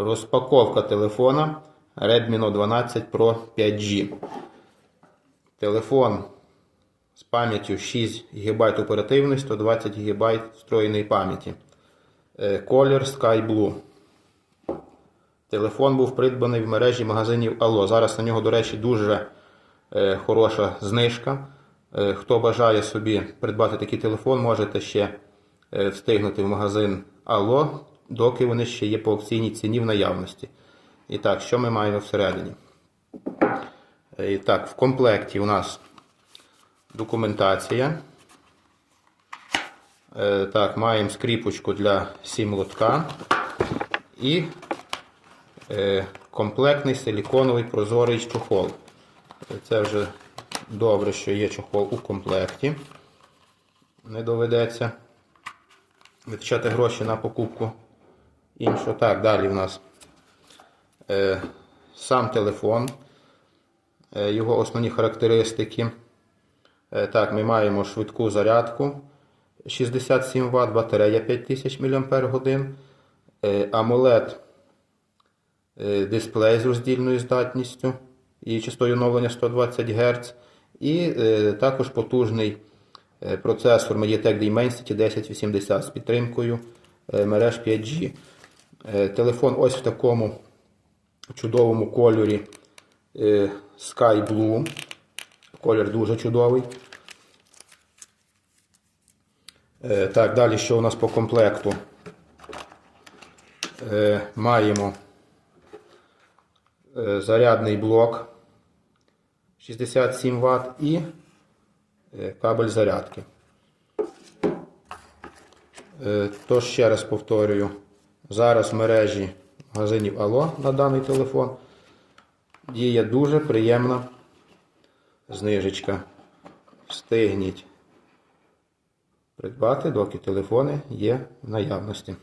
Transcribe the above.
Розпаковка телефона Redmi Note 12 Pro 5G. Телефон з пам'яттю 6 ГБ оперативної, 120 ГБ встроєної пам'яті. Е, Колір Sky Blue. Телефон був придбаний в мережі магазинів Allo. Зараз на нього, до речі, дуже е, хороша знижка. Е, хто бажає собі придбати такий телефон, можете ще встигнути в магазин Allo, доки вони ще є по акційній ціні в наявності. І так, що ми маємо всередині? І так, в комплекті у нас документація. Е, Так, маємо скріпочку для сім-лотка і е, комплектний силіконовий прозорий чохол. Це вже добре, що є чохол у комплекті. Не доведеться витрачати гроші на покупку іншого. Так, далі в нас е, сам телефон, е, його основні характеристики. Е, Так, ми маємо швидку зарядку 67 Вт, батарея 5000 мАч, е, AMOLED е, дисплей з роздільною здатністю і частотою оновлення 120 Гц, і е, також потужний е, процесор Mediatek Dimensity 1080 з підтримкою е, мереж 5G. Е, Телефон ось в такому чудовому кольорі е, Sky Blue. Колір дуже чудовий. Е, Так, далі що у нас по комплекту? Маємо зарядний блок 67 Вт і кабель зарядки. Тож ще раз повторюю, зараз в мережі магазинів Ало на даний телефон діє дуже приємна знижечка. Встигніть придбати, доки телефони є в наявності.